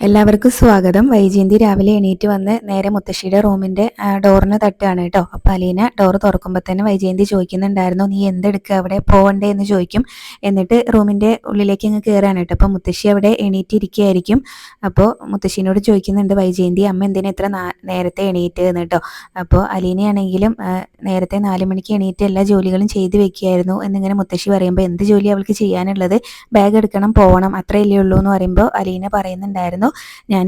എല്ലാവർക്കും സ്വാഗതം. വൈജയന്തി രാവിലെ എണീറ്റ് വന്ന് നേരെ മുത്തശ്ശിയുടെ റൂമിന്റെ ഡോറിന് തട്ടുകയാണ് കേട്ടോ. അപ്പൊ അലീന ഡോർ തുറക്കുമ്പോൾ തന്നെ വൈജയന്തി ചോദിക്കുന്നുണ്ടായിരുന്നു നീ എന്തെടുക്കുക അവിടെ പോകണ്ടേ എന്ന് ചോദിക്കും. എന്നിട്ട് റൂമിന്റെ ഉള്ളിലേക്ക് അങ്ങ് കയറാണ് കേട്ടോ. അപ്പൊ മുത്തശ്ശി അവിടെ എണീറ്റിരിക്കുകയായിരിക്കും. അപ്പോൾ മുത്തശ്ശിനോട് ചോദിക്കുന്നുണ്ട് വൈജയന്തി അമ്മ എന്തിനാ ഇത്ര നേരത്തെ എണീറ്റ് എന്ന് കേട്ടോ? അപ്പോൾ അലീനയാണെങ്കിലും നേരത്തെ നാല് മണിക്ക് എണീറ്റ് എല്ലാ ജോലികളും ചെയ്തു വെക്കുകയായിരുന്നു എന്നിങ്ങനെ മുത്തശ്ശി പറയുമ്പോൾ എന്ത് ജോലി അവൾക്ക് ചെയ്യാനുള്ളത്? ബാഗ് എടുക്കണം പോകണം അത്രയല്ലേ ഉള്ളൂ എന്ന് പറയുമ്പോൾ അലീന പറയുന്നുണ്ടായിരുന്നു ഞാൻ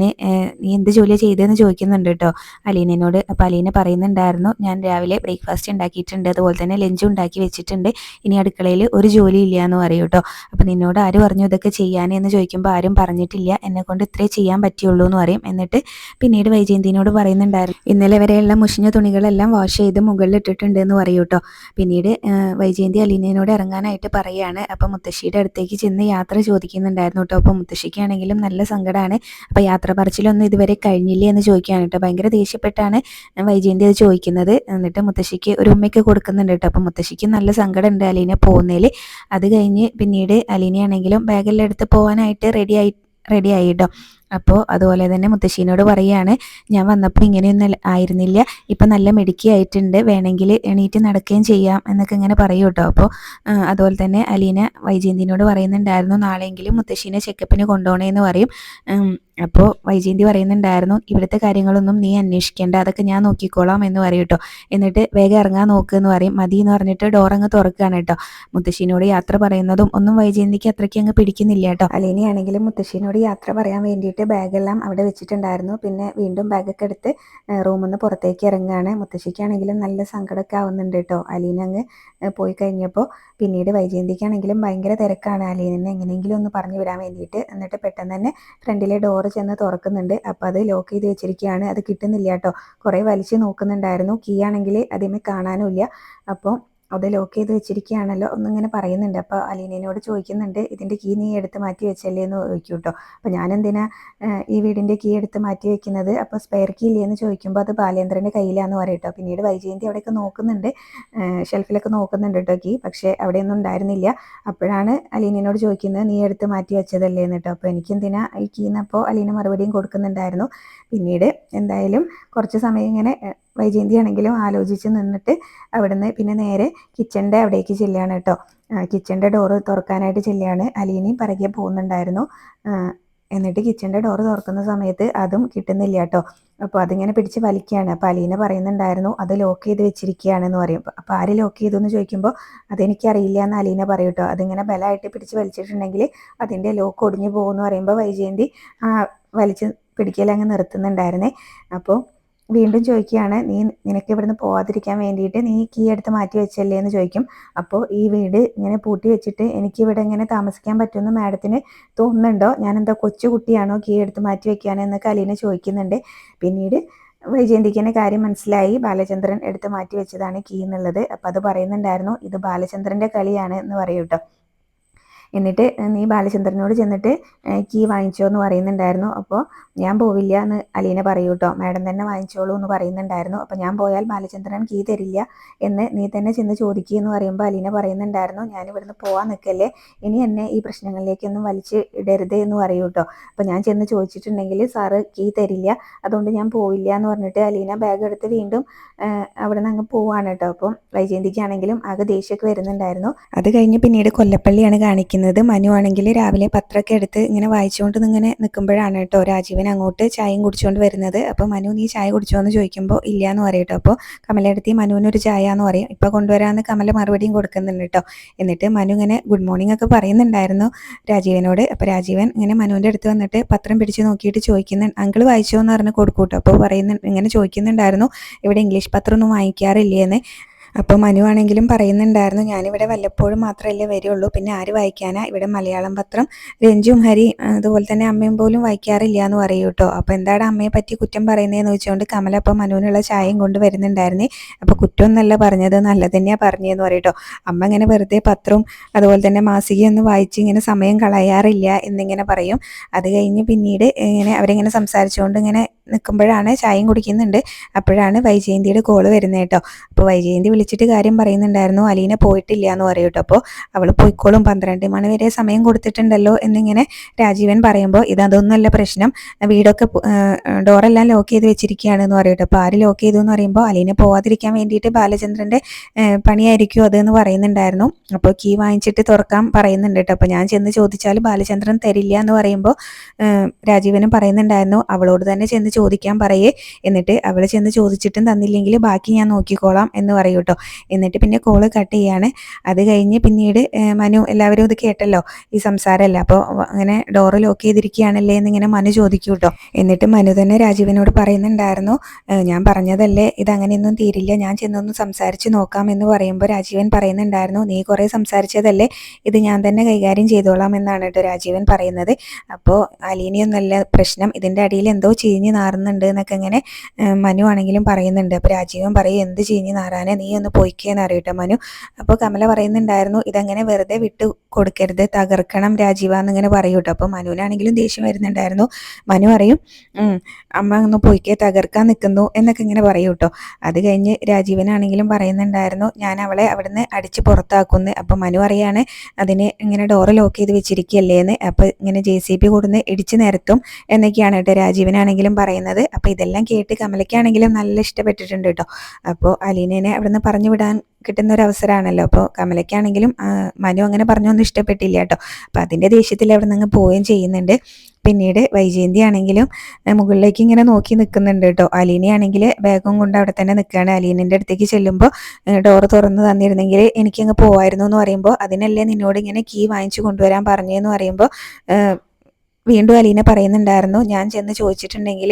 നീ എന്ത് ജോലിയാണ് ചെയ്തതെന്ന് ചോദിക്കുന്നുണ്ട് കേട്ടോ അലീനോട് അപ്പോൾ അലീന പറയുന്നുണ്ടായിരുന്നു ഞാൻ രാവിലെ ബ്രേക്ക്ഫാസ്റ്റ് ഉണ്ടാക്കിയിട്ടുണ്ട്. അതുപോലെ തന്നെ ലഞ്ചും ഉണ്ടാക്കി വെച്ചിട്ടുണ്ട്. ഇനി അടുക്കളയിൽ ഒരു ജോലി ഇല്ല എന്ന് പറയും കേട്ടോ അപ്പോൾ നിന്നോട് ആര് പറഞ്ഞു ഇതൊക്കെ ചെയ്യാൻ എന്ന് ചോദിക്കുമ്പോൾ ആരും പറഞ്ഞിട്ടില്ല. എന്നെ കൊണ്ട് ഇത്രേ ചെയ്യാൻ പറ്റുള്ളൂ എന്ന് പറയും. എന്നിട്ട് പിന്നീട് വൈജയന്തിനോട് പറയുന്നുണ്ടായിരുന്നു ഇന്നലെ വരെയുള്ള മുഷിഞ്ഞ തുണികളെല്ലാം വാഷ് ചെയ്ത് മുകളിൽ ഇട്ടിട്ടുണ്ട് എന്ന് പറയും കേട്ടോ പിന്നീട് വൈജയന്തി അലീനയോട് ഇറങ്ങാനായിട്ട് പറയുകയാണ് അപ്പോൾ മുത്തശ്ശിയുടെ അടുത്തേക്ക് ചെന്ന് യാത്ര ചോദിക്കുന്നുണ്ടായിരുന്നു കേട്ടോ അപ്പോൾ മുത്തശ്ശിക്കാണെങ്കിലും നല്ല സങ്കടമാണ് അപ്പോൾ യാത്ര പറച്ചിലൊന്നും ഇതുവരെ കഴിഞ്ഞില്ലേ എന്ന് ചോദിക്കുകയാണ് കേട്ടോ. ഭയങ്കര ദേഷ്യപ്പെട്ടാണ് വൈജയന്തി അത് ചോദിക്കുന്നത്. എന്നിട്ട് മുത്തശ്ശിക്ക് ഒരു ഉമ്മയ്ക്ക് കൊടുക്കുന്നുണ്ട് കേട്ടോ. അപ്പോൾ മുത്തശ്ശിക്ക് നല്ല സങ്കടം ഉണ്ട് അലീന പോകുന്നതിൽ അത് കഴിഞ്ഞ് പിന്നീട് അലീനയാണെങ്കിലും ബാഗെല്ലാം എടുത്ത് പോകാനായിട്ട് റെഡി ആയി റെഡി ആയി കേട്ടോ. അപ്പോൾ അതുപോലെ തന്നെ മുത്തശ്ശീനോട് പറയുകയാണ് ഞാൻ വന്നപ്പോൾ ഇങ്ങനെയൊന്നും ആയിരുന്നില്ല. ഇപ്പം നല്ല മെഡിക്കി ആയിട്ടുണ്ട്. വേണമെങ്കിൽ എണീറ്റ് നടക്കുകയും ചെയ്യാം എന്നൊക്കെ ഇങ്ങനെ പറയൂ കേട്ടോ. അപ്പോൾ അതുപോലെ തന്നെ അലീന വൈജയന്തിനോട് പറയുന്നുണ്ടായിരുന്നു നാളെയെങ്കിലും മുത്തശ്ശീനെ ചെക്കപ്പിന് കൊണ്ടുപോകണേന്ന് പറയും. അപ്പോൾ വൈജയന്തി പറയുന്നുണ്ടായിരുന്നു ഇവിടുത്തെ കാര്യങ്ങളൊന്നും നീ അന്വേഷിക്കേണ്ട. അതൊക്കെ ഞാൻ നോക്കിക്കോളാം എന്ന് പറയും കേട്ടോ. എന്നിട്ട് വേഗം ഇറങ്ങാൻ നോക്ക് എന്ന് പറയും. മതി എന്ന് പറഞ്ഞിട്ട് ഡോർ അങ്ങ് തുറക്കുകയാണ് കേട്ടോ. മുത്തശ്ശീനോട് യാത്ര പറയുന്നതും ഒന്നും വൈജയന്തിക്ക് അത്രയ്ക്ക് അങ്ങ് പിടിക്കുന്നില്ല കേട്ടോ. അലീനയാണെങ്കിലും മുത്തശ്ശീനോട് യാത്ര പറയാൻ വേണ്ടിയിട്ട് ബാഗെല്ലാം അവിടെ വെച്ചിട്ടുണ്ടായിരുന്നു. പിന്നെ വീണ്ടും ബാഗൊക്കെ എടുത്ത് റൂമിൽ നിന്ന് പുറത്തേക്ക് ഇറങ്ങുകയാണ്. മുത്തശ്ശിക്കാണെങ്കിലും നല്ല സങ്കടമൊക്കെ ആവുന്നുണ്ട് കേട്ടോ. അലീന അങ്ങ് പോയി കഴിഞ്ഞപ്പോൾ പിന്നീട് വൈജയന്തിക്കാണെങ്കിലും ഭയങ്കര തിരക്കാണ്. അലീനെ എങ്ങനെയെങ്കിലും ഒന്ന് പറഞ്ഞു വിടാൻ വേണ്ടിയിട്ട് എന്നിട്ട് പെട്ടെന്ന് തന്നെ ഫ്രണ്ടിലെ ഡോറ് ചെന്ന് തുറക്കുന്നുണ്ട്. അപ്പോൾ അത് ലോക്ക് ചെയ്ത് വെച്ചിരിക്കുകയാണ്. അത് കിട്ടുന്നില്ല കേട്ടോ. കുറേ വലിച്ചു നോക്കുന്നുണ്ടായിരുന്നു. കീ ആണെങ്കിൽ അതിമേ കാണാനുമില്ല. അപ്പോൾ അത് ലോക്ക് ചെയ്ത് വെച്ചിരിക്കുകയാണല്ലോ ഒന്നിങ്ങനെ പറയുന്നുണ്ട്. അപ്പോൾ അലീനയോട് ചോദിക്കുന്നുണ്ട് ഇതിന്റെ കീ നീ എടുത്ത് മാറ്റി വെച്ചല്ലേ? എന്ന് ചോദിക്കും കേട്ടോ. അപ്പോൾ ഞാൻ എന്തിനാ ഈ വീടിന്റെ കീ എടുത്ത് മാറ്റി വെക്കുന്നത്? അപ്പോൾ സ്പെയർ കീ ഇല്ലേ എന്ന് ചോദിക്കുമ്പോൾ അത് ബാലേന്ദ്രന്റെ കയ്യിലാന്ന് പറയട്ടോ പിന്നീട് വൈജയന്തി അവിടെയൊക്കെ നോക്കുന്നുണ്ട്. ഷെൽഫിലൊക്കെ നോക്കുന്നുണ്ട് കേട്ടോ കീ പക്ഷേ അവിടെ ഒന്നും ഉണ്ടായിരുന്നില്ല. അപ്പോഴാണ് അലീനയോട് ചോദിക്കുന്നത് നീ എടുത്ത് മാറ്റി വെച്ചതല്ലേ? എന്ന് കേട്ടോ. അപ്പോൾ എനിക്കെന്തിനാ ഈ കീ എന്നപ്പോൾ അലീന മറുപടിയും കൊടുക്കുന്നുണ്ടായിരുന്നു. പിന്നീട് എന്തായാലും കുറച്ച് സമയം ഇങ്ങനെ വൈജയന്തി ആണെങ്കിലും ആലോചിച്ച് നിന്നിട്ട് അവിടുന്ന് പിന്നെ നേരെ കിച്ചന്റെ അവിടേക്ക് ചെല്ലുകയാണ് കേട്ടോ കിച്ചന്റെ ഡോറ് തുറക്കാനായിട്ട് ചെല്ലുകയാണ് അലീനയും പിറകെ പോകുന്നുണ്ടായിരുന്നു. എന്നിട്ട് കിച്ചന്റെ ഡോറ് തുറക്കുന്ന സമയത്ത് അതും കിട്ടുന്നില്ല കേട്ടോ അപ്പോൾ അതിങ്ങനെ പിടിച്ച് വലിക്കുകയാണ് അപ്പോൾ അലീന പറയുന്നുണ്ടായിരുന്നു അത് ലോക്ക് ചെയ്ത് വെച്ചിരിക്കുകയാണെന്ന് പറയും. അപ്പോൾ ആര് ലോക്ക് ചെയ്തു എന്ന് ചോദിക്കുമ്പോൾ അതെനിക്കറിയില്ല എന്ന് അലീന പറയും കേട്ടോ അതിങ്ങനെ ബലമായിട്ട് പിടിച്ച് വലിച്ചിട്ടുണ്ടെങ്കിൽ അതിന്റെ ലോക്ക് ഒടിഞ്ഞു പോകുമെന്ന് പറയുമ്പോൾ വൈജയന്തി വലിച്ച് പിടിക്കലങ്ങ് നിർത്തുന്നുണ്ടായിരുന്നേ. അപ്പോൾ വീണ്ടും ചോദിക്കുകയാണ് നീ നിനക്ക് ഇവിടുന്ന് പോവാതിരിക്കാൻ വേണ്ടിയിട്ട് നീ കീ എടുത്ത് മാറ്റി വെച്ചല്ലേ? എന്ന് ചോദിക്കും. അപ്പോൾ ഈ വീട് ഇങ്ങനെ പൂട്ടി വെച്ചിട്ട് എനിക്ക് ഇവിടെ ഇങ്ങനെ താമസിക്കാൻ പറ്റുമെന്ന് മാഡത്തിന് തോന്നുന്നുണ്ടോ? ഞാൻ എന്താ കൊച്ചു കുട്ടിയാണോ കീ എടുത്ത് മാറ്റി വെക്കാനെന്നൊക്കെ അലീന ചോദിക്കുന്നുണ്ട്. പിന്നീട് വൈജയന്തിക്കിന്റെ കാര്യം മനസ്സിലായി. ബാലചന്ദ്രൻ എടുത്ത് മാറ്റി വെച്ചതാണ് കീ എന്നുള്ളത്. അപ്പോൾ അത് പറയുന്നുണ്ടായിരുന്നു ഇത് ബാലചന്ദ്രന്റെ കളിയാണ് എന്ന് പറയൂട്ടോ എന്നിട്ട് നീ ബാലചന്ദ്രനോട് ചെന്നിട്ട് കീ വാങ്ങിച്ചോ എന്ന് പറയുന്നുണ്ടായിരുന്നു. അപ്പോൾ ഞാൻ പോവില്ല എന്ന് അലീന പറയൂ കേട്ടോ മാഡം തന്നെ വാങ്ങിച്ചോളൂ എന്ന് പറയുന്നുണ്ടായിരുന്നു. അപ്പോൾ ഞാൻ പോയാൽ ബാലചന്ദ്രൻ കീ തരില്ല എന്ന് നീ തന്നെ ചെന്ന് ചോദിക്കുക എന്ന് പറയുമ്പോൾ അലീന പറയുന്നുണ്ടായിരുന്നു. ഞാൻ ഇവിടുന്ന് പോവാൻ നിൽക്കല്ലേ ഇനി എന്നെ ഈ പ്രശ്നങ്ങളിലേക്കൊന്നും വലിച്ച് ഇടരുത് എന്ന് പറയൂ കേട്ടോ അപ്പോൾ ഞാൻ ചെന്ന് ചോദിച്ചിട്ടുണ്ടെങ്കിൽ സാറ് കീ തരില്ല. അതുകൊണ്ട് ഞാൻ പോവില്ല എന്ന് പറഞ്ഞിട്ട് അലീന ബാഗ് എടുത്ത് വീണ്ടും അവിടെ നിന്ന് അങ്ങ് പോവാണ് കേട്ടോ അപ്പം വൈജയന്തിക്കാണെങ്കിലും ആകെ ദേഷ്യമൊക്കെ വരുന്നുണ്ടായിരുന്നു. അത് കഴിഞ്ഞ് പിന്നീട് കൊല്ലപ്പള്ളിയാണ് കാണിക്കുന്നത്. മനു ആണെങ്കിൽ രാവിലെ പത്രമൊക്കെ എടുത്ത് ഇങ്ങനെ വായിച്ചുകൊണ്ട് ഇങ്ങനെ നിൽക്കുമ്പോഴാണ് കേട്ടോ രാജീവൻ അങ്ങോട്ട് ചായയും കുടിച്ചുകൊണ്ട് വരുന്നത്. അപ്പോൾ മനു നീ ചായ കുടിച്ചോ എന്ന് ചോദിക്കുമ്പോൾ ഇല്ല എന്ന് പറയും കേട്ടോ. അപ്പോൾ കമലയെടുത്തി മനുവിനൊരു ചായ എന്ന് പറയും. ഇപ്പോൾ കൊണ്ടുവരാമെന്ന് കമല മറുപടിയും കൊടുക്കുന്നുണ്ട് കേട്ടോ. എന്നിട്ട് മനു ഇങ്ങനെ ഗുഡ് മോർണിംഗ് ഒക്കെ പറയുന്നുണ്ടായിരുന്നു രാജീവനോട്. അപ്പോൾ രാജീവൻ ഇങ്ങനെ മനുവിന്റെ അടുത്ത് വന്നിട്ട് പത്രം പിടിച്ച് നോക്കിയിട്ട് ചോദിക്കുന്നു അങ്കിൾ വായിച്ചോ എന്ന് പറഞ്ഞ് കൊടുക്കൂട്ടോ അപ്പോൾ പറയുന്നു ഇങ്ങനെ ചോദിക്കുന്നുണ്ടായിരുന്നു ഇവിടെ ഇംഗ്ലീഷ് പത്രമൊന്നും വാങ്ങിക്കാറില്ലേ എന്ന് അപ്പോൾ മനുവാണെങ്കിലും പറയുന്നുണ്ടായിരുന്നു ഞാനിവിടെ വല്ലപ്പോഴും മാത്രമല്ലേ വരുള്ളൂ. പിന്നെ ആര് വായിക്കാനാ? ഇവിടെ മലയാളം പത്രം രഞ്ജും ഹരി അതുപോലെ തന്നെ അമ്മയും പോലും വായിക്കാറില്ല എന്ന് പറയൂ കേട്ടോ അപ്പോൾ എന്താണ് അമ്മയെ പറ്റി കുറ്റം പറയുന്നതെന്ന് വെച്ചുകൊണ്ട് കമല അപ്പോൾ മനുവിനുള്ള ചായയും കൊണ്ട് വരുന്നുണ്ടായിരുന്നേ. അപ്പോൾ കുറ്റമൊന്നല്ല പറഞ്ഞത് നല്ല തന്നെയാണ് പറഞ്ഞതെന്ന് പറയട്ടോ അമ്മ ഇങ്ങനെ വെറുതെ പത്രവും അതുപോലെ തന്നെ മാസികയൊന്നും വായിച്ച് ഇങ്ങനെ സമയം കളയാറില്ല എന്നിങ്ങനെ പറയും. അത് കഴിഞ്ഞ് പിന്നീട് ഇങ്ങനെ അവരിങ്ങനെ സംസാരിച്ചുകൊണ്ട് ഇങ്ങനെ നിൽക്കുമ്പോഴാണ് ചായയും കുടിക്കുന്നുണ്ട്. അപ്പോഴാണ് വൈജയന്തിയുടെ കോൾ വരുന്നത് കേട്ടോ അപ്പോൾ വൈജയന്തി വിളിച്ചിട്ട് കാര്യം പറയുന്നുണ്ടായിരുന്നു. അലീന പോയിട്ടില്ല എന്ന് പറയും കേട്ടോ. അപ്പോൾ അവൾ പോയിക്കോളും. പന്ത്രണ്ട് മണി വരെ സമയം കൊടുത്തിട്ടുണ്ടല്ലോ എന്നിങ്ങനെ രാജീവൻ പറയുമ്പോൾ ഇത് അതൊന്നുമല്ല പ്രശ്നം. വീടൊക്കെ ഡോറെല്ലാം ലോക്ക് ചെയ്ത് വെച്ചിരിക്കുകയാണ് എന്ന് പറയും കേട്ടോ. അപ്പോൾ ആര് ലോക്ക് ചെയ്തു എന്ന് പറയുമ്പോൾ അലീന പോവാതിരിക്കാൻ വേണ്ടിയിട്ട് ബാലചന്ദ്രന്റെ പണിയായിരിക്കും അതെന്ന് പറയുന്നുണ്ടായിരുന്നു. അപ്പോൾ കീ വാങ്ങിച്ചിട്ട് തുറക്കാൻ പറയുന്നുണ്ട് കേട്ടോ. അപ്പോൾ ഞാൻ ചെന്ന് ചോദിച്ചാൽ ബാലചന്ദ്രൻ തരില്ല എന്ന് പറയുമ്പോൾ രാജീവനും പറയുന്നുണ്ടായിരുന്നു. അവളോട് തന്നെ ചെന്ന് ചോദിക്കാൻ പറയേ. എന്നിട്ട് അവൾ ചെന്ന് ചോദിച്ചിട്ടും തന്നില്ലെങ്കിൽ ബാക്കി ഞാൻ നോക്കിക്കോളാം എന്ന് പറയൂ കേട്ടോ. എന്നിട്ട് പിന്നെ കോൾ കട്ട് ചെയ്യാണ്. അത് കഴിഞ്ഞ് പിന്നീട് മനു എല്ലാവരും ഇത് കേട്ടല്ലോ ഈ സംസാരമല്ല? അപ്പോൾ അങ്ങനെ ഡോറ് ലോക്ക് ചെയ്തിരിക്കുകയാണല്ലേ എന്നിങ്ങനെ മനു ചോദിക്കൂ കേട്ടോ. എന്നിട്ട് മനു തന്നെ രാജീവനോട് പറയുന്നുണ്ടായിരുന്നു ഞാൻ പറഞ്ഞതല്ലേ ഇതങ്ങനെയൊന്നും തീരില്ല ഞാൻ ചെന്നൊന്ന് സംസാരിച്ച് നോക്കാം എന്ന് പറയുമ്പോൾ രാജീവൻ പറയുന്നുണ്ടായിരുന്നു നീ കുറേ സംസാരിച്ചതല്ലേ ഇത് ഞാൻ തന്നെ കൈകാര്യം ചെയ്തോളാം എന്നാണ് കേട്ടോ രാജീവൻ പറയുന്നത്. അപ്പോൾ അലീനിയൊന്നല്ല പ്രശ്നം ഇതിന്റെ അടിയിൽ എന്തോ ചീഞ്ഞ് നാറുന്നുണ്ട് എന്നൊക്കെ ഇങ്ങനെ മനു ആണെങ്കിലും പറയുന്നുണ്ട്. അപ്പോൾ രാജീവൻ പറയും എന്ത് ചീഞ്ഞ് നാറാനേ? നീ ഒന്ന് പോയിക്കേന്ന് അറിയട്ടെ മനു. അപ്പോൾ കമല പറയുന്നുണ്ടായിരുന്നു ഇതങ്ങനെ വെറുതെ വിട്ട് കൊടുക്കരുത് തകർക്കണം രാജീവ എന്നിങ്ങനെ പറയൂ കേട്ടോ. അപ്പോൾ മനുവിനാണെങ്കിലും ദേഷ്യം വരുന്നുണ്ടായിരുന്നു. മനു പറയും അമ്മ ഒന്ന് പോയിക്കേ തകർക്കാൻ നിൽക്കുന്നു എന്നൊക്കെ ഇങ്ങനെ പറയൂ കേട്ടോ. അത് കഴിഞ്ഞ് രാജീവനാണെങ്കിലും പറയുന്നുണ്ടായിരുന്നു ഞാൻ അവളെ അവിടുന്ന് അടിച്ച് പുറത്താക്കുന്നു. അപ്പോൾ മനു അറിയാണ് അതിനെ ഇങ്ങനെ ഡോറ് ലോക്ക് ചെയ്ത് വെച്ചിരിക്കുകയല്ലേ എന്ന് അപ്പോൾ ഇങ്ങനെ ജെ സി ബി ഇടിച്ച് നിരത്തും എന്നൊക്കെയാണ് കേട്ടോ രാജീവനാണെങ്കിലും പറയുന്നത്. അപ്പോൾ ഇതെല്ലാം കേട്ട് കമലയ്ക്കാണെങ്കിലും നല്ല ഇഷ്ടപ്പെട്ടിട്ടുണ്ട് കേട്ടോ. അപ്പോൾ അലീനനെ അവിടുന്ന് പറഞ്ഞു വിടാൻ കിട്ടുന്ന ഒരു അവസരമാണല്ലോ അപ്പോൾ കമലയ്ക്കാണെങ്കിലും മനു അങ്ങനെ പറഞ്ഞൊന്നും ഇഷ്ടപ്പെട്ടില്ല കേട്ടോ. അപ്പോൾ അതിന്റെ ദേഷ്യത്തിൽ അവിടെ നിന്ന് പോവുകയും ചെയ്യുന്നുണ്ട്. പിന്നീട് വൈജയന്തി ആണെങ്കിലും മുകളിലേക്ക് ഇങ്ങനെ നോക്കി നിൽക്കുന്നുണ്ട് കേട്ടോ. അലീനയാണെങ്കിൽ ബാഗും കൊണ്ട് അവിടെ തന്നെ നിൽക്കുകയാണ്. അലീനന്റെ അടുത്തേക്ക് ചെല്ലുമ്പോൾ ഡോറ് തുറന്ന് തന്നിരുന്നെങ്കിൽ എനിക്കങ്ങ് പോവായിരുന്നു എന്ന് പറയുമ്പോൾ അതിനല്ലേ നിന്നോട് ഇങ്ങനെ കീ വാങ്ങിച്ചു കൊണ്ടുവരാൻ പറഞ്ഞു എന്ന് പറയുമ്പോൾ വീണ്ടും അലീന പറയുന്നുണ്ടായിരുന്നു ഞാൻ ചെന്ന് ചോദിച്ചിട്ടുണ്ടെങ്കിൽ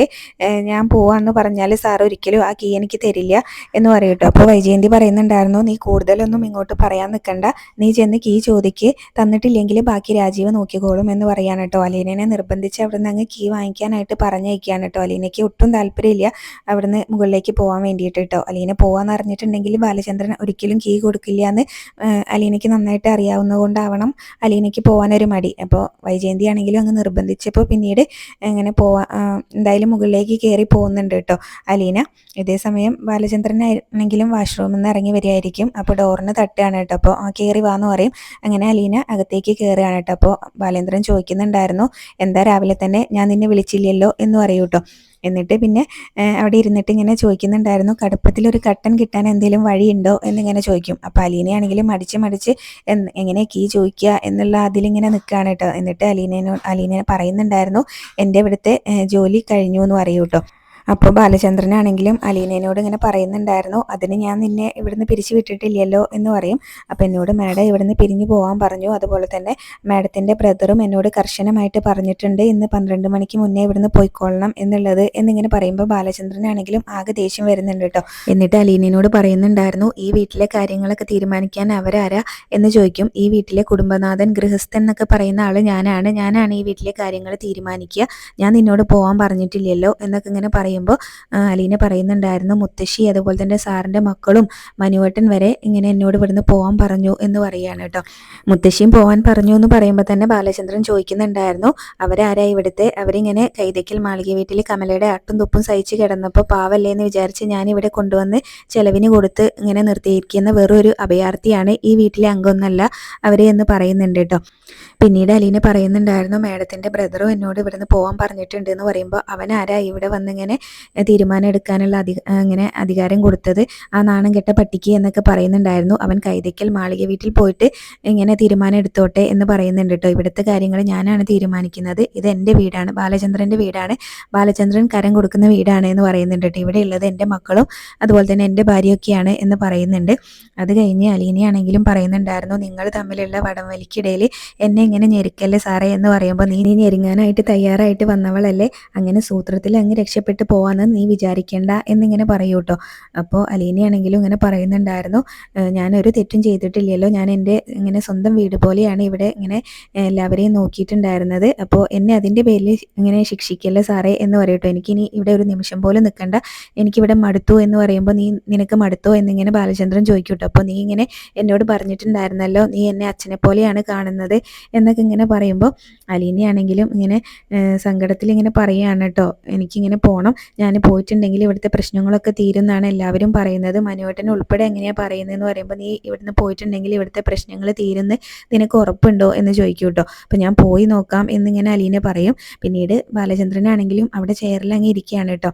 ഞാൻ പോവാന്ന് പറഞ്ഞാൽ സാർ ഒരിക്കലും ആ കീ എനിക്ക് തരില്ല എന്ന് പറയട്ടോ. അപ്പോൾ വൈജയന്തി പറയുന്നുണ്ടായിരുന്നു നീ കൂടുതലൊന്നും ഇങ്ങോട്ട് പറയാൻ നിൽക്കണ്ട നീ ചെന്ന് കീ ചോദിക്ക്. തന്നിട്ടില്ലെങ്കിൽ ബാക്കി രാജീവ് നോക്കിക്കോളും എന്ന് പറയാൻ കേട്ടോ. അലീനനെ നിർബന്ധിച്ച് അവിടുന്ന് അങ്ങ് കീ വാങ്ങിക്കാനായിട്ട് പറഞ്ഞയക്കുകയാണ് കേട്ടോ. അലീനയ്ക്ക് ഒട്ടും താല്പര്യമില്ല അവിടുന്ന് മുകളിലേക്ക് പോകാൻ വേണ്ടിയിട്ട് കേട്ടോ. അലീന പോകാമെന്ന് അറിഞ്ഞിട്ടുണ്ടെങ്കിൽ ബാലചന്ദ്രൻ ഒരിക്കലും കീ കൊടുക്കില്ല എന്ന് അലീനയ്ക്ക് നന്നായിട്ട് അറിയാവുന്നതുകൊണ്ടാവണം അലീനയ്ക്ക് പോകാനൊരു മടി. അപ്പോൾ വൈജയന്തി ആണെങ്കിലും അങ്ങ് നിർബന്ധം നിർബന്ധിച്ചപ്പോൾ പിന്നീട് എങ്ങനെ പോവാ എന്തായാലും മുകളിലേക്ക് കയറി പോകുന്നുണ്ട് കേട്ടോ അലീന. ഇതേ സമയം ബാലചന്ദ്രൻ ആണെങ്കിലും വാഷ്റൂമിൽ നിന്ന് ഇറങ്ങി വരികയായിരിക്കും. അപ്പോൾ ഡോറിന് തട്ടുകയാണ് കേട്ടോ. അപ്പോൾ ആ കയറി വാന്ന് പറയും. അങ്ങനെ അലീന അകത്തേക്ക് കയറുകയാണ് കേട്ടോ. അപ്പോൾ ബാലേന്ദ്രൻ ചോദിക്കുന്നുണ്ടായിരുന്നു എന്താ രാവിലെ തന്നെ? ഞാൻ നിന്നെ വിളിച്ചില്ലല്ലോ എന്ന് പറയൂ കേട്ടോ. എന്നിട്ട് പിന്നെ അവിടെ ഇരുന്നിട്ട് ഇങ്ങനെ ചോദിക്കുന്നുണ്ടായിരുന്നു കടുപ്പത്തിൽ ഒരു കട്ടൻ കിട്ടാൻ എന്തെങ്കിലും വഴിയുണ്ടോ? എന്നിങ്ങനെ ചോദിക്കും. അപ്പോൾ അലീനയാണെങ്കിലും മടിച്ച് മടിച്ച് എങ്ങനെ കീ ചോദിക്കുക എന്നുള്ള അതിലിങ്ങനെ നിൽക്കുകയാണ് കേട്ടോ എന്നിട്ട് അലീനോ അലീന പറയുന്നുണ്ടായിരുന്നു എന്റെ ഇവിടുത്തെ ജോലി കഴിഞ്ഞു എന്ന് പറയൂ കേട്ടോ അപ്പോൾ ബാലചന്ദ്രനാണെങ്കിലും അലീനയോട് ഇങ്ങനെ പറയുന്നുണ്ടായിരുന്നു അതിന് ഞാൻ നിന്നെ ഇവിടുന്ന് പിരിച്ചു വിട്ടിട്ടില്ലല്ലോ എന്ന് പറയും. അപ്പോൾ എന്നോട് മാഡം ഇവിടുന്ന് പിരിഞ്ഞു പോകാൻ പറഞ്ഞു. അതുപോലെ തന്നെ മാഡത്തിന്റെ ബ്രദറും എന്നോട് കർശനമായിട്ട് പറഞ്ഞിട്ടുണ്ട്. ഇന്ന് പന്ത്രണ്ട് മണിക്ക് മുന്നേ ഇവിടുന്ന് പോയിക്കൊള്ളണം എന്നുള്ളത് എന്നിങ്ങനെ പറയുമ്പോൾ ബാലചന്ദ്രനാണെങ്കിലും ആകെ ദേഷ്യം വരുന്നുണ്ട് കേട്ടോ. എന്നിട്ട് അലീനയോട് പറയുന്നുണ്ടായിരുന്നു ഈ വീട്ടിലെ കാര്യങ്ങളൊക്കെ തീരുമാനിക്കാൻ അവരാരാ? എന്ന് ചോദിക്കും. ഈ വീട്ടിലെ കുടുംബനാഥൻ ഗൃഹസ്ഥൻ എന്നൊക്കെ പറയുന്ന ആൾ ഞാനാണ്. ഞാനാണ് ഈ വീട്ടിലെ കാര്യങ്ങൾ തീരുമാനിക്കുക. ഞാൻ നിന്നോട് പോകാൻ പറഞ്ഞിട്ടില്ലല്ലോ എന്നൊക്കെ ഇങ്ങനെ പറയും. പറയുമ്പോൾ അലീന പറയുന്നുണ്ടായിരുന്നു മുത്തശ്ശി അതുപോലെ തന്നെ സാറിന്റെ മക്കളും മനുവേട്ടൻ വരെ ഇങ്ങനെ എന്നോട് ഇവിടുന്ന് പോകാൻ പറഞ്ഞു എന്ന് പറയുകയാണ് കേട്ടോ. മുത്തശ്ശിയും പോകാൻ പറഞ്ഞു എന്ന് പറയുമ്പോൾ തന്നെ ബാലചന്ദ്രൻ ചോദിക്കുന്നുണ്ടായിരുന്നു അവരാരാ ഇവിടുത്തെ? അവരിങ്ങനെ കൈതയ്ക്കൽ മാളിക വീട്ടിൽ കമലയുടെ അട്ടും തുപ്പും സഹിച്ച് കിടന്നപ്പോൾ പാവല്ലേ എന്ന് വിചാരിച്ച് ഞാൻ ഇവിടെ കൊണ്ടുവന്ന് ചെലവിന് കൊടുത്ത് ഇങ്ങനെ നിർത്തിയിരിക്കുന്ന വെറൊരു അഭയാർത്ഥിയാണ് ഈ വീട്ടിലെ അംഗമൊന്നല്ല അവരെ എന്ന് പറയുന്നുണ്ട് കേട്ടോ. പിന്നീട് അലീന പറയുന്നുണ്ടായിരുന്നു മേഡത്തിന്റെ ബ്രദറും എന്നോട് ഇവിടുന്ന് പോകാൻ പറഞ്ഞിട്ടുണ്ട് എന്ന് പറയുമ്പോൾ അവൻ ആരാ ഇവിടെ വന്നിങ്ങനെ തീരുമാനം എടുക്കാനുള്ള അധി അങ്ങനെ അധികാരം കൊടുത്തത് ആ നാണം കെട്ട പട്ടിക്ക് എന്നൊക്കെ പറയുന്നുണ്ടായിരുന്നു. അവൻ കൈതയ്ക്കൽ മാളിക വീട്ടിൽ പോയിട്ട് ഇങ്ങനെ തീരുമാനം എടുത്തോട്ടെ എന്ന് പറയുന്നുണ്ട് കേട്ടോ. ഇവിടുത്തെ കാര്യങ്ങൾ ഞാനാണ് തീരുമാനിക്കുന്നത്. ഇത് എന്റെ വീടാണ്. ബാലചന്ദ്രന്റെ വീടാണ്. ബാലചന്ദ്രൻ കരം കൊടുക്കുന്ന വീടാണ് എന്ന് പറയുന്നുണ്ട് കേട്ടോ. ഇവിടെ ഉള്ളത് എന്റെ മക്കളും അതുപോലെ തന്നെ എന്റെ ഭാര്യയൊക്കെയാണ് എന്ന് പറയുന്നുണ്ട്. അത് കഴിഞ്ഞ് അലീനയാണെങ്കിലും പറയുന്നുണ്ടായിരുന്നു നിങ്ങൾ തമ്മിലുള്ള വടംവലിക്കിടയിൽ എന്നെ ഇങ്ങനെ ഞെരുക്കല്ലേ സാറേ? എന്ന് പറയുമ്പോൾ നീ നീ ഞെരുങ്ങാനായിട്ട് തയ്യാറായിട്ട് വന്നവളല്ലേ? അങ്ങനെ സൂത്രത്തിൽ അങ്ങ് രക്ഷപ്പെട്ട് പോവാന്ന് നീ വിചാരിക്കേണ്ട എന്നിങ്ങനെ പറയൂ കേട്ടോ അപ്പോൾ അലീനയാണെങ്കിലും ഇങ്ങനെ പറയുന്നുണ്ടായിരുന്നു. ഞാനൊരു തെറ്റും ചെയ്തിട്ടില്ലല്ലോ. ഞാൻ എന്റെ ഇങ്ങനെ സ്വന്തം വീട് പോലെയാണ് ഇവിടെ ഇങ്ങനെ എല്ലാവരെയും നോക്കിയിട്ടുണ്ടായിരുന്നത്. അപ്പോൾ എന്നെ അതിന്റെ പേരിൽ ഇങ്ങനെ ശിക്ഷിക്കല്ലേ സാറേ എന്ന് പറയട്ടോ. എനിക്കിനി ഇവിടെ ഒരു നിമിഷം പോലും നിൽക്കണ്ട. എനിക്കിവിടെ മടുത്തു എന്ന് പറയുമ്പോൾ നീ നിനക്ക് മടുത്തോ എന്നിങ്ങനെ ബാലചന്ദ്രൻ ചോദിക്കൂട്ടോ. അപ്പോൾ നീ ഇങ്ങനെ എന്നോട് പറഞ്ഞിട്ടുണ്ടായിരുന്നല്ലോ. നീ എന്നെ അച്ഛനെ പോലെയാണ് കാണുന്നത് എന്നൊക്കെ ഇങ്ങനെ പറയുമ്പോൾ അലീനയാണെങ്കിലും ഇങ്ങനെ സങ്കടത്തിൽ ഇങ്ങനെ പറയുകയാണ് കേട്ടോ. എനിക്കിങ്ങനെ പോകണം ഞാൻ പോയിട്ടുണ്ടെങ്കിൽ ഇവിടുത്തെ പ്രശ്നങ്ങളൊക്കെ തീരുമെന്നാണ് എല്ലാവരും പറയുന്നത്. മനുവേട്ടൻ ഉൾപ്പെടെ എങ്ങനെയാണ് പറയുന്നതെന്ന് പറയുമ്പോൾ നീ ഇവിടുന്ന് പോയിട്ടുണ്ടെങ്കിൽ ഇവിടുത്തെ പ്രശ്നങ്ങൾ തീരുന്ന നിനക്ക് ഉറപ്പുണ്ടോ? എന്ന് ചോദിക്കും കേട്ടോ. അപ്പം ഞാൻ പോയി നോക്കാം എന്നിങ്ങനെ അലീന പറയും. പിന്നീട് ബാലചന്ദ്രനാണെങ്കിലും അവിടെ ചെയറിൽ അങ്ങ് ഇരിക്കുകയാണ് കേട്ടോ.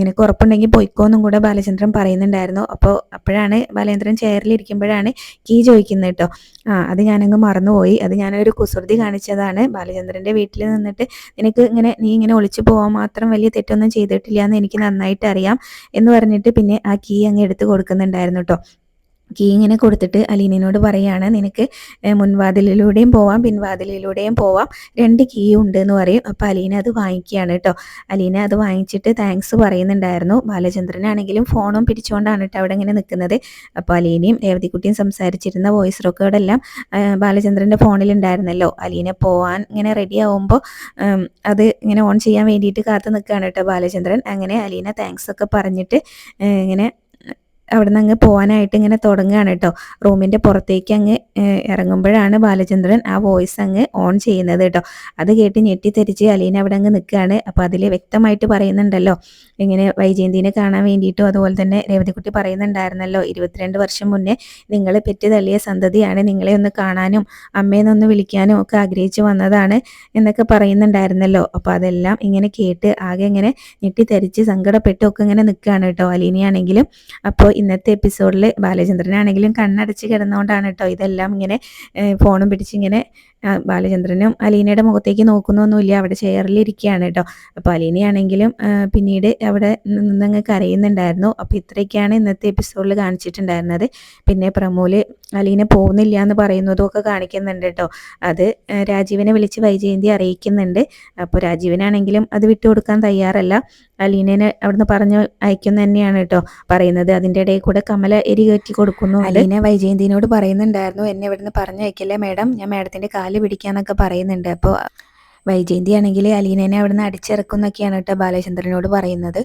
നിനക്ക് ഉറപ്പുണ്ടെങ്കിൽ പോയിക്കോന്നും കൂടെ ബാലചന്ദ്രൻ പറയുന്നുണ്ടായിരുന്നു. അപ്പോൾ അപ്പോഴാണ് ബാലചന്ദ്രൻ ചെയറിൽ ഇരിക്കുമ്പോഴാണ് കീ ചോദിക്കുന്നത് കേട്ടോ. ആ അത് ഞാനങ്ങ് മറന്നുപോയി. അത് ഞാനൊരു കുസൃതി കാണിച്ചതാണ്. ബാലചന്ദ്രന്റെ വീട്ടിൽ നിന്നിട്ട് നിനക്ക് ഇങ്ങനെ നീ ഇങ്ങനെ ഒളിച്ചു പോകാൻ മാത്രം വലിയ തെറ്റൊന്നും ചെയ്തിട്ടില്ല എന്ന് എനിക്ക് നന്നായിട്ട് അറിയാം എന്ന് പറഞ്ഞിട്ട് പിന്നെ ആ കീ അങ്ങ് എടുത്തു കൊടുക്കുന്നുണ്ടായിരുന്നു കേട്ടോ കീ ഇങ്ങനെ കൊടുത്തിട്ട് അലീനയോട് പറയാണ് നിനക്ക് മുൻവാതിലിലൂടെയും പോവാം പിൻവാതിലിലൂടെയും പോവാം. രണ്ട് കീ ഉണ്ട് എന്ന് പറയും. അപ്പോൾ അലീന അത് വാങ്ങിക്കുകയാണ് കേട്ടോ. അലീന അത് വാങ്ങിച്ചിട്ട് താങ്ക്സ് പറയുന്നുണ്ടായിരുന്നു. ബാലചന്ദ്രനാണെങ്കിലും ഫോണും പിടിച്ചുകൊണ്ടാണ് കേട്ടോ അവിടെ ഇങ്ങനെ നിൽക്കുന്നത്. അപ്പോൾ അലീനയും രേവതിക്കുട്ടിയും സംസാരിച്ചിരുന്ന വോയിസ് റെക്കോർഡെല്ലാം ബാലചന്ദ്രന്റെ ഫോണിലുണ്ടായിരുന്നല്ലോ. അലീന പോവാൻ ഇങ്ങനെ റെഡി ആവുമ്പോൾ അത് ഇങ്ങനെ ഓൺ ചെയ്യാൻ വേണ്ടിയിട്ട് കാത്തു നിൽക്കുകയാണ് കേട്ടോ ബാലചന്ദ്രൻ. അങ്ങനെ അലീന താങ്ക്സ് ഒക്കെ പറഞ്ഞിട്ട് ഇങ്ങനെ അവിടെ നിന്ന് അങ്ങ് പോകാനായിട്ട് ഇങ്ങനെ തുടങ്ങുകയാണ് കേട്ടോ. റൂമിന്റെ പുറത്തേക്ക് അങ്ങ് ഇറങ്ങുമ്പോഴാണ് ബാലചന്ദ്രൻ ആ വോയിസ് അങ്ങ് ഓൺ ചെയ്യുന്നത് കേട്ടോ. അത് കേട്ട് ഞെട്ടിത്തെരിച്ച് അലീന അവിടെ അങ്ങ് നിൽക്കുകയാണ്. അപ്പോൾ അതിൽ വ്യക്തമായിട്ട് പറയുന്നുണ്ടല്ലോ. ഇങ്ങനെ വൈജയന്തിനെ കാണാൻ വേണ്ടിയിട്ടും അതുപോലെ തന്നെ രേവതിക്കുട്ടി പറയുന്നുണ്ടായിരുന്നല്ലോ ഇരുപത്തിരണ്ട് വർഷം മുന്നേ നിങ്ങൾ പെറ്റ് തള്ളിയ സന്തതിയാണ്. നിങ്ങളെ ഒന്ന് കാണാനും അമ്മേന്നൊന്ന് വിളിക്കാനും ഒക്കെ ആഗ്രഹിച്ചു വന്നതാണ് എന്നൊക്കെ പറയുന്നുണ്ടായിരുന്നല്ലോ. അപ്പോൾ അതെല്ലാം ഇങ്ങനെ കേട്ട് ആകെ ഇങ്ങനെ ഞെട്ടിത്തെരിച്ച് സങ്കടപ്പെട്ടൊക്കെ ഇങ്ങനെ നിൽക്കുകയാണ് കേട്ടോ അലീനയാണെങ്കിലും. അപ്പോൾ ഇന്നത്തെ എപ്പിസോഡിൽ ബാലചന്ദ്രനാണെങ്കിലും കണ്ണടച്ച് കിടന്നുകൊണ്ടാണ് കേട്ടോ ഇതെല്ലാം ഇങ്ങനെ ഫോണും പിടിച്ചിങ്ങനെ ബാലചന്ദ്രനും അലീനയുടെ മുഖത്തേക്ക് നോക്കുന്നൊന്നുമില്ല. അവിടെ ചെയറിൽ ഇരിക്കുകയാണ് കേട്ടോ അപ്പോൾ അലീനയാണെങ്കിലും പിന്നീട് അവിടെ നിന്നങ്ങ് കരയുന്നുണ്ടായിരുന്നു. അപ്പോൾ ഇത്രയൊക്കെയാണ് ഇന്നത്തെ എപ്പിസോഡിൽ കാണിച്ചിട്ടുണ്ടായിരുന്നത്. പിന്നെ പ്രമോൽ അലീന പോകുന്നില്ല എന്ന് പറയുന്നതും ഒക്കെ കാണിക്കുന്നുണ്ട് കേട്ടോ അത് രാജീവിനെ വിളിച്ച് വൈജയന്തി അറിയിക്കുന്നുണ്ട്. അപ്പോൾ രാജീവനാണെങ്കിലും അത് വിട്ടുകൊടുക്കാൻ തയ്യാറല്ല. അലീനനെ അവിടുന്ന് പറഞ്ഞു അയക്കുന്ന തന്നെയാണ് കേട്ടോ പറയുന്നത്. അതിന്റെ ഇടയിൽ കൂടെ കമല എരി കയറ്റി കൊടുക്കുന്നു. അലീന വൈജയന്തിനോട് പറയുന്നുണ്ടായിരുന്നു. എന്നെ ഇവിടുന്ന് പറഞ്ഞയക്കല്ലേ മേഡം. ഞാൻ മേഡത്തിന്റെ കാൽ പിടിക്കാന്നൊക്കെ പറയുന്നുണ്ട്. അപ്പോൾ വൈജയന്തി ആണെങ്കിൽ അലീനനെ അവിടുന്ന് അടിച്ചിറക്കുന്നൊക്കെയാണ് കേട്ടോ ബാലചന്ദ്രനോട് പറയുന്നത്.